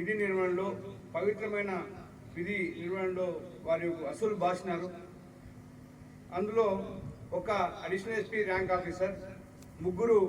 విధి నిర్వహణలో పవిత్రమైన విధి నిర్వహణలో వారి అసలు భాషినారు. అందులో ఒక అడిషనల్ ఎస్పీ ర్యాంక్ ఆఫీసర్ ముగ్గురు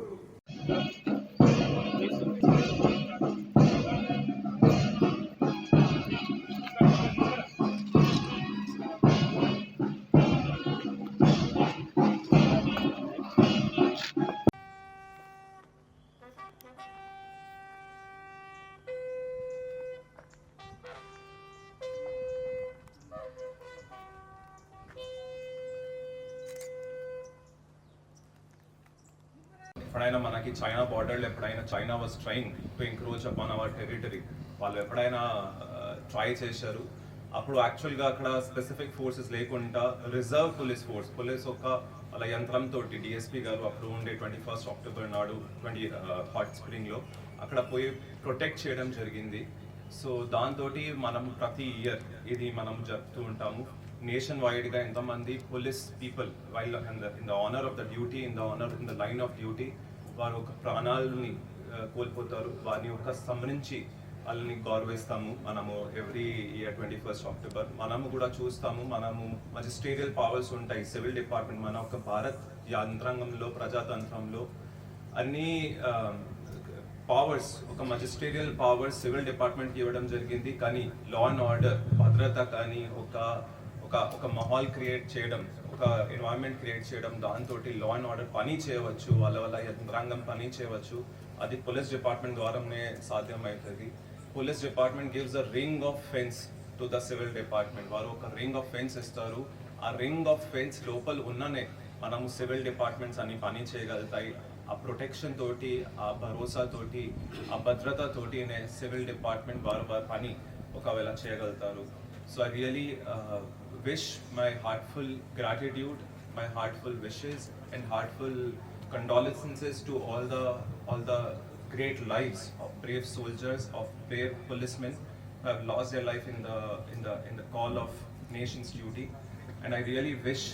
ఎప్పుడైనా మనకి చైనా బార్డర్లో ఎప్పుడైనా China was trying to encroach upon our territory వాళ్ళు ఎప్పుడైనా uh, ట్రై చేశారు. అప్పుడు యాక్చువల్గా అక్కడ స్పెసిఫిక్ ఫోర్సెస్ లేకుండా రిజర్వ్ పోలీస్ ఫోర్స్ పోలీస్ ఒక అలా యంత్రంతో డిఎస్పీ గారు అప్పుడు ఉండే ట్వంటీ ఫస్ట్ అక్టోబర్ నాడు ట్వంటీ హాట్ స్ప్రింగ్లో అక్కడ పోయి ప్రొటెక్ట్ చేయడం జరిగింది. సో దాంతో మనం ప్రతి ఇయర్ ఇది మనం జరుపుతూ ఉంటాము. నేషన్ వైడ్గా ఎంతమంది police people while in the in the honour of the duty in the honour in the line of duty వారు ఒక ప్రాణాలని కోల్పోతారు. వారిని ఒక స్మరించి వాళ్ళని గౌరవిస్తాము. మనము every year twenty first October మనము కూడా చూస్తాము. మనము మజిస్ట్రేరియల్ పవర్స్ ఉంటాయి. సివిల్ డిపార్ట్మెంట్ మన ఒక భారత్ యంత్రాంగంలో ప్రజాతంత్రంలో అన్ని పవర్స్ ఒక మజిస్ట్రేరియల్ పవర్స్ సివిల్ డిపార్ట్మెంట్కి ఇవ్వడం జరిగింది. కానీ లా అండ్ ఆర్డర్ భద్రత కానీ ఒక ఒక ఒక మహాల్ క్రియేట్ చేయడం ఒక ఎన్వైరన్మెంట్ క్రియేట్ చేయడం దాంతో లా అండ్ ఆర్డర్ పని చేయవచ్చు వాళ్ళ వల్ల యంత్రాంగం పని చేయవచ్చు అది పోలీస్ డిపార్ట్మెంట్ ద్వారానే సాధ్యమవుతుంది. Police department gives a ring of fence to the civil department వారు ఒక రింగ్ ఆఫ్ ఫెన్స్ ఇస్తారు. ఆ రింగ్ ఆఫ్ ఫెన్స్ లోపల ఉన్ననే మనము సివిల్ డిపార్ట్మెంట్స్ అన్ని పని చేయగలుగుతాయి. ఆ ప్రొటెక్షన్ తోటి ఆ భరోసా తోటి ఆ భద్రత తోటినే సివిల్ డిపార్ట్మెంట్ వారు వారి పని ఒకవేళ చేయగలుగుతారు. So I really wish my heartfelt gratitude, my heartfelt wishes, and heartfelt condolences to all the all the great lives of brave soldiers, of brave policemen who have lost their life in the in the in the call of nation's duty. And I really wish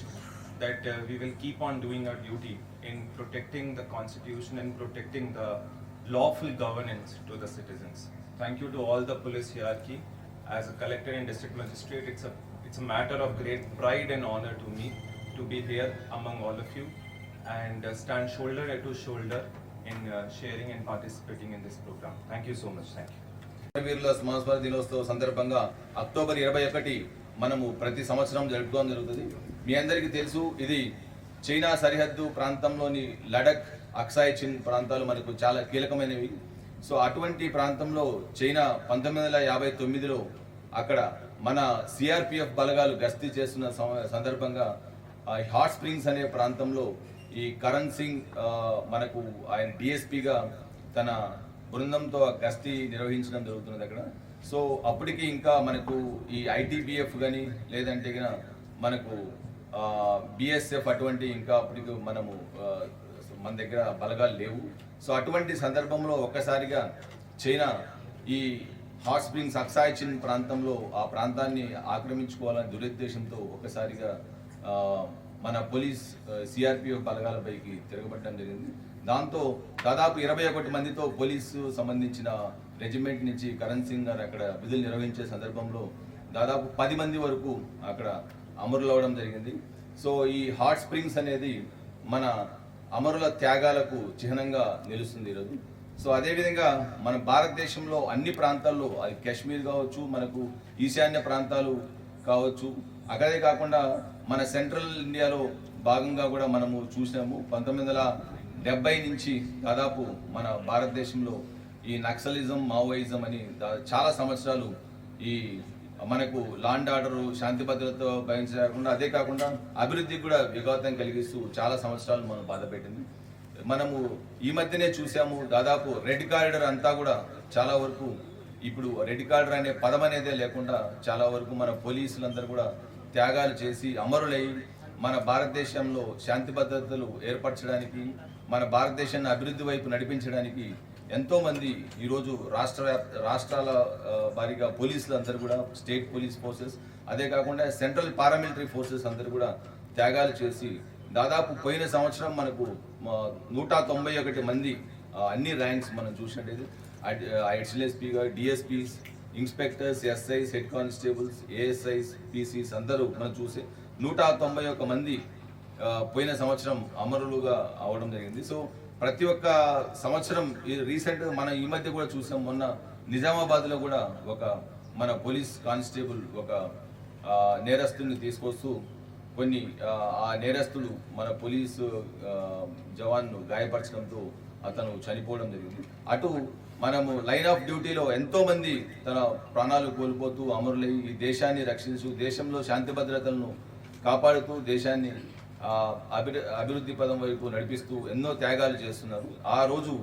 that uh, we will keep on doing our duty in protecting the constitution and protecting the lawful governance to the citizens. Thank you to all the police hierarchy. As a collector and district magistrate, it's a it's a matter of great pride and honor to me to be here among all of you and uh, stand shoulder to shoulder in uh, sharing and participating in this program. Thank you so much. Thank you. వీరుల స్మరణ దినోత్సవం సందర్భంగా October ఇరవై ఒకటి మనము ప్రతి సంవత్సరం జరుపుకోవడం జరుగుతుంది మీ అందరికీ తెలుసు ఇది చైనా సరిహద్దు ప్రాంతంలోని లడక్ అక్సాయ్ చిన్ ప్రాంతాలు మనకు చాలా కీలకమైనవి సో అటువంటి ప్రాంతంలో చైనా పంతొమ్మిది వందల యాభై తొమ్మిదిలో అక్కడ మన సిఆర్పిఎఫ్ బలగాలు గస్తీ చేస్తున్న సందర్భంగా హాట్ స్ప్రింగ్స్ అనే ప్రాంతంలో ఈ కరణ్ సింగ్ మనకు ఆయన డిఎస్పిగా తన బృందంతో గస్తీ నిర్వహించడం జరుగుతున్నది అక్కడ. సో అప్పటికి ఇంకా మనకు ఈ ఐటీబీఎఫ్ కానీ లేదంటే మనకు బిఎస్ఎఫ్ అటువంటి ఇంకా అప్పటికి మనము మన దగ్గర బలగాలు లేవు. సో అటువంటి సందర్భంలో ఒక్కసారిగా చైనా ఈ హాట్ స్ప్రింగ్స్ అక్సాయిచిన్ ప్రాంతంలో ఆ ప్రాంతాన్ని ఆక్రమించుకోవాలని దురుద్దేశంతో ఒకసారిగా మన పోలీస్ సిఆర్పిఎఫ్ బలగాలపైకి తిరగబడడం జరిగింది. దాంతో దాదాపు ఇరవై ఒకటి మందితో పోలీసు సంబంధించిన రెజిమెంట్ నుంచి కరణ్ సింగ్ గారు అక్కడ విధులు నిర్వహించే సందర్భంలో దాదాపు పది మంది వరకు అక్కడ అమరులవడం జరిగింది. సో ఈ హాట్ స్ప్రింగ్స్ అనేది మన అమరుల త్యాగాలకు చిహ్నంగా నిలుస్తుంది ఈరోజు. సో అదేవిధంగా మన భారతదేశంలో అన్ని ప్రాంతాల్లో అది కాశ్మీర్ కావచ్చు మనకు ఈశాన్య ప్రాంతాలు కావచ్చు అక్కడే కాకుండా మన సెంట్రల్ ఇండియాలో భాగంగా కూడా మనము చూసినాము. పంతొమ్మిది వందల డెబ్బై నుంచి దాదాపు మన భారతదేశంలో ఈ నక్సలిజం మావోయిజం అని చాలా సంవత్సరాలు ఈ మనకు లాండ్ ఆర్డర్ శాంతి భద్రత భయించకుండా అదే కాకుండా అభివృద్ధికి కూడా విఘాతం కలిగిస్తూ చాలా సంవత్సరాలు మనం బాధపెట్టింది మనము ఈ మధ్యనే చూసాము దాదాపు రెడ్ కారిడర్ అంతా కూడా చాలా వరకు ఇప్పుడు రెడ్ కార్డర్ అనే పదం అనేదే లేకుండా చాలా వరకు మన పోలీసులందరూ కూడా త్యాగాలు చేసి అమరులై మన భారతదేశంలో శాంతి భద్రతలు ఏర్పరచడానికి మన భారతదేశాన్ని అభివృద్ధి వైపు నడిపించడానికి ఎంతోమంది ఈరోజు రాష్ట్ర రాష్ట్రాల వారిగా పోలీసులు అందరూ కూడా స్టేట్ పోలీస్ ఫోర్సెస్ అదే కాకుండా సెంట్రల్ పారామిలిటరీ ఫోర్సెస్ అందరూ కూడా త్యాగాలు చేసి దాదాపు పోయిన సంవత్సరం మనకు నూట తొంభై ఒకటి మంది అన్ని ర్యాంక్స్ మనం చూసినట్టయితే additional DSPs inspectors SIs head constables ASIs PCs అందరూ మనం చూసి నూట తొంభై ఒక్క మంది పోయిన సంవత్సరం అమరులుగా అవడం జరిగింది. సో ప్రతి ఒక్క సంవత్సరం రీసెంట్ మన ఈ మధ్య కూడా చూసాం మొన్న నిజామాబాద్లో కూడా ఒక మన పోలీస్ కానిస్టేబుల్ ఒక నేరస్తుని నేరస్తుల్ని తీసుకొస్తూ కొన్ని ఆ, ఆ నేరస్తులు మన పోలీసు జవాన్ను గాయపరచడంతో అతను చనిపోవడం జరిగింది. అటు మనము లైన్ ఆఫ్ డ్యూటీలో ఎంతోమంది తన ప్రాణాలు కోల్పోతూ అమరులై ఈ దేశాన్ని రక్షించు దేశంలో శాంతి భద్రతలను కాపాడుతూ దేశాన్ని అభి అభివృద్ధి పదం వైపు నడిపిస్తూ ఎన్నో త్యాగాలు చేస్తున్నారు. ఆ రోజు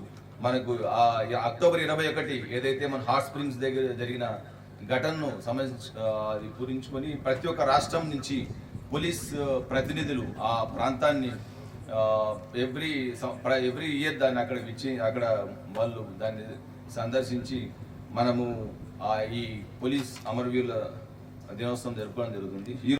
మనకు ఆ అక్టోబర్ ఇరవై ఒకటి ఏదైతే మన హాట్ స్ప్రింగ్స్ దగ్గర జరిగిన ఘటనను సంబంధించి పూరించుకొని ప్రతి ఒక్క రాష్ట్రం నుంచి పోలీస్ ప్రతినిధులు ఆ ప్రాంతాన్ని ఎవ్రీ ఎవ్రీ ఇయర్ దాన్ని అక్కడ ఇచ్చి అక్కడ వాళ్ళు దాన్ని సందర్శించి మనము ఆ ఈ పోలీస్ అమరవీరుల దినోత్సవం జరుపుకోవడం జరుగుతుంది.